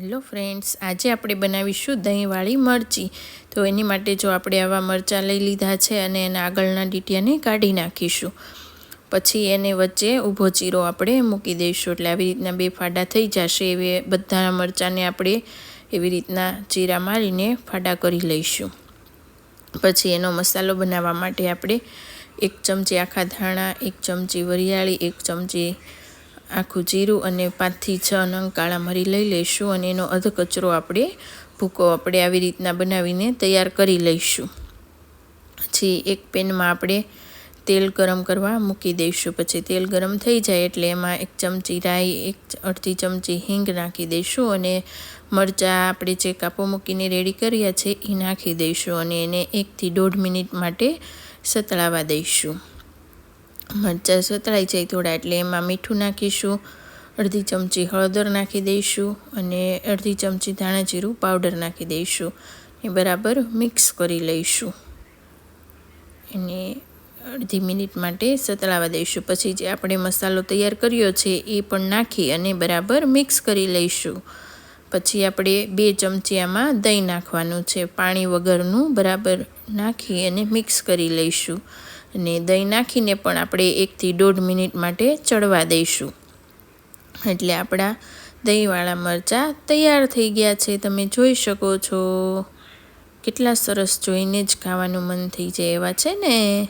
Hello friends આજે આપણે બનાવીશું દહીંવાળી મરચી. તો એની માટે જો આપણે આવા મરચાં લઈ લીધા છે અને એના આગળના ડીટિયાને કાઢી નાખીશું. પછી એને વચ્ચે ઊભો ચીરો આપણે મૂકી દઈશું. એટલે આવી રીતના બે ફાડા થઈ જશે. એવી બધા મરચાંને આપણે એવી રીતના ચીરા મારીને ફાડા કરી લઈશું. પછી એનો મસાલો બનાવવા માટે આપણે એક ચમચી આખા ધાણા, એક ચમચી વરિયાળી, એક ચમચી આખું જીરું અને પાંચથી છ નંગ કાળા મરી લઈ લઈશું અને એનો અધ કચરો આપણે ભૂકો આપણે આવી રીતના બનાવીને તૈયાર કરી લઈશું. પછી એક પેનમાં આપણે તેલ ગરમ કરવા મૂકી દઈશું. પછી તેલ ગરમ થઈ જાય એટલે એમાં એક ચમચી રાઈ, એક અડધી ચમચી હિંગ નાખી દઈશું અને મરચાં આપણે જે કાપો મૂકીને રેડી કર્યા છે એ નાખી દઈશું અને એને એકથી દોઢ મિનિટ માટે સતળાવા દઈશું. મરચાં સતળાઈ જાય થોડા એટલે એમાં મીઠું નાખીશું, અડધી ચમચી હળદર નાખી દઈશું અને અડધી ચમચી ધાણા જીરું પાવડર નાખી દઈશું. એ બરાબર મિક્સ કરી લઈશું. એને અડધી મિનિટ માટે સતળાવા દઈશું. પછી જે આપણે મસાલો તૈયાર કર્યો છે એ પણ નાખી અને બરાબર મિક્સ કરી લઈશું. પછી આપણે બે ચમચીયામાં દહીં નાખવાનું છે. પાણી વગરનું બરાબર નાખી અને મિક્સ કરી લઈશું. અને દહીં નાખીને પણ આપણે એકથી દોઢ મિનિટ માટે ચડવા દઈશું. એટલે આપણા દહીંવાળા મરચાં તૈયાર થઈ ગયા છે. તમે જોઈ શકો છો. કેટલા સરસ જોઈને જ ખાવાનું મન થઈ જાય એવા છે ને.